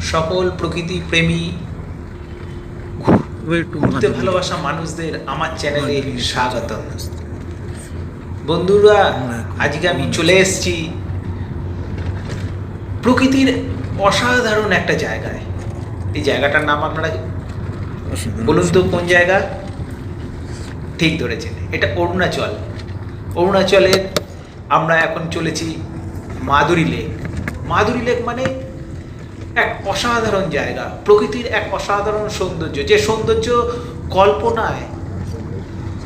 সকল প্রকৃতি প্রেমী ঘুরতে ভালোবাসা মানুষদের আমার চ্যানেলে স্বাগত। বন্ধুরা আজকে আমি চলে এসেছি প্রকৃতির অসাধারণ একটা জায়গায়। এই জায়গাটার নাম আপনারা বলুন তো কোন জায়গা? ঠিক ধরেছেন। এটা অরুণাচল। অরুণাচলের আমরা এখন চলেছি মাদুরি লেক। মাদুরি লেক মানে এক অসাধারণ জায়গা প্রকৃতির এক অসাধারণ সৌন্দর্য। যে সৌন্দর্য কল্পনায়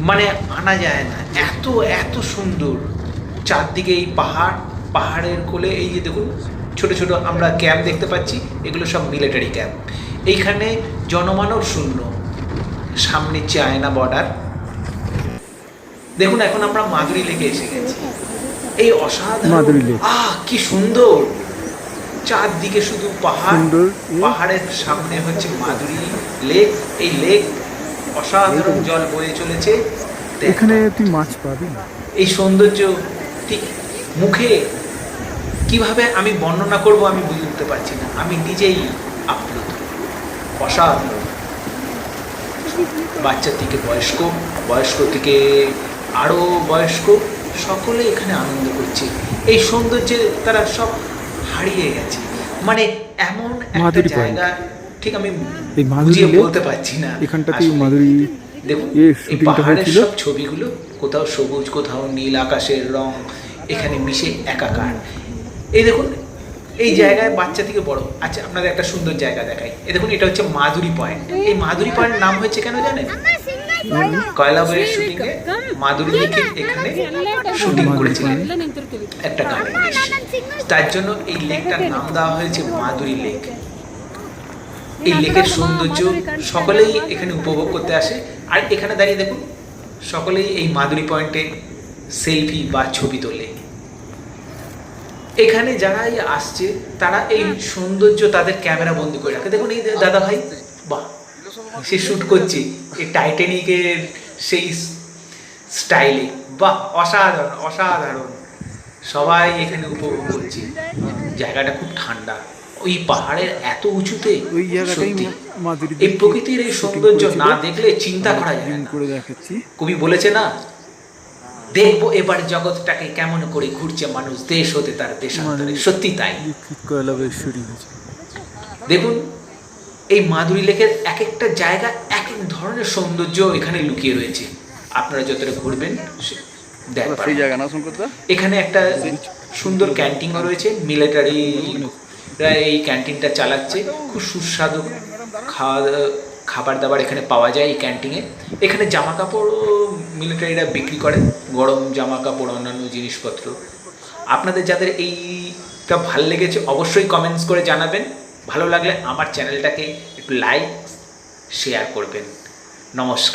মানে আনা যায় না এত এত সুন্দর। চারদিকে এই পাহাড় পাহাড়ের কোলে এই যে দেখুন ছোট ছোট আমরা ক্যাম্প দেখতে পাচ্ছি এগুলো সব মিলিটারি ক্যাম্প। এইখানে জনমানব শূন্য সামনে চায়না বর্ডার। দেখুন এখন আমরা মাদুরি লেকে এসে গেছি। এই অসাধারণ আহ কি সুন্দর! চারদিকে শুধু পাহাড় পাহাড়ের সামনে হচ্ছে মাদুরি লেক। এই লেক অসাধারণ জল বয়ে চলেছে। এখানে তুই মাছ পাবি না। এই সৌন্দর্য ঠিক মুখে কীভাবে আমি বর্ণনা করব আমি বুঝে উঠতে পারছি না। আমি নিজেই আপ্লুত। অসাধারণ। বাচ্চা থেকে বয়স্ক বয়স্ক থেকে আরও বয়স্ক সকলে এখানে আনন্দ করছে। এই সৌন্দর্যে তারা সব হারিয়ে গেছে। মানে এমন একটা জায়গা ঠিক আমি বুঝিয়ে বলতে পারছি না। এখানটাতেই মাধুরী দেখুন এই পাহাড়ের সব ছবিগুলো কোথাও সবুজ কোথাও নীল আকাশের রং এখানে মিশে একাকার। এই দেখুন এই জায়গায় বাচ্চা থেকে বড়। আচ্ছা আপনাদের একটা সুন্দর জায়গা দেখাই। এই দেখুন এটা হচ্ছে মাধুরী পয়েন্ট এই মাধুরী পয়েন্ট নাম হয়েছে কেন জানেন? কয়লা বইয়ের শুটিং এ মাধুরী লেকে এখানে শুটিং করেছিলেন একটা গানের তার জন্য এই লেকটার নাম দেওয়া হয়েছে মাধুরী লেক এই লেকের সৌন্দর্য সকলেই এখানে উপভোগ করতে আসে আর এখানে দাঁড়িয়ে দেখুন সকলেই এই মাধুরী পয়েন্টে সেলফি বা ছবি তোলে এখানে যারাই আসছে তারা এই সৌন্দর্য তাদের ক্যামেরা বন্দি করে রাখে দেখুন এই দাদা ভাই বাহ সে শ্যুট করছে এই টাইটানিকের সেই স্টাইলে বাহ অসাধারণ অসাধারণ। সবাই এখানে উপভোগ করছে। জায়গাটা খুব ঠান্ডা। ওই পাহাড়ের এত উঁচুতে সত্যি। এই প্রকৃতির এই সৌন্দর্য না দেখলে চিন্তা করা যায় না। করে দেখাচ্ছি। কবি বলেছে না দেখব এবার জগৎটাকে কেমন করে ঘুরছে মানুষ। দেশ হতে তার দেশান্তরে। মানে- সত্যি তাই। দেখুন এই মাধুরী লেকের এক একটা জায়গা এক এক ধরনের সৌন্দর্য এখানে লুকিয়ে রয়েছে। আপনারা যতটা ঘুরবেন সেই জায়গা না এখানে একটা সুন্দর ক্যান্টিনও রয়েছে মিলিটারি এই ক্যান্টিনটা চালাচ্ছে খুব সুস্বাদু খাওয়া খাবার দাবার এখানে পাওয়া যায় এই ক্যান্টিনে। এখানে জামা কাপড়ও মিলিটারিরা বিক্রি করে গরম জামা কাপড় অন্যান্য জিনিসপত্র। আপনাদের যাদের এইটা ভালো লেগেছে অবশ্যই কমেন্টস করে জানাবেন। ভালো লাগলে আমার চ্যানেলটাকে একটু লাইক শেয়ার করবেন। নমস্কার।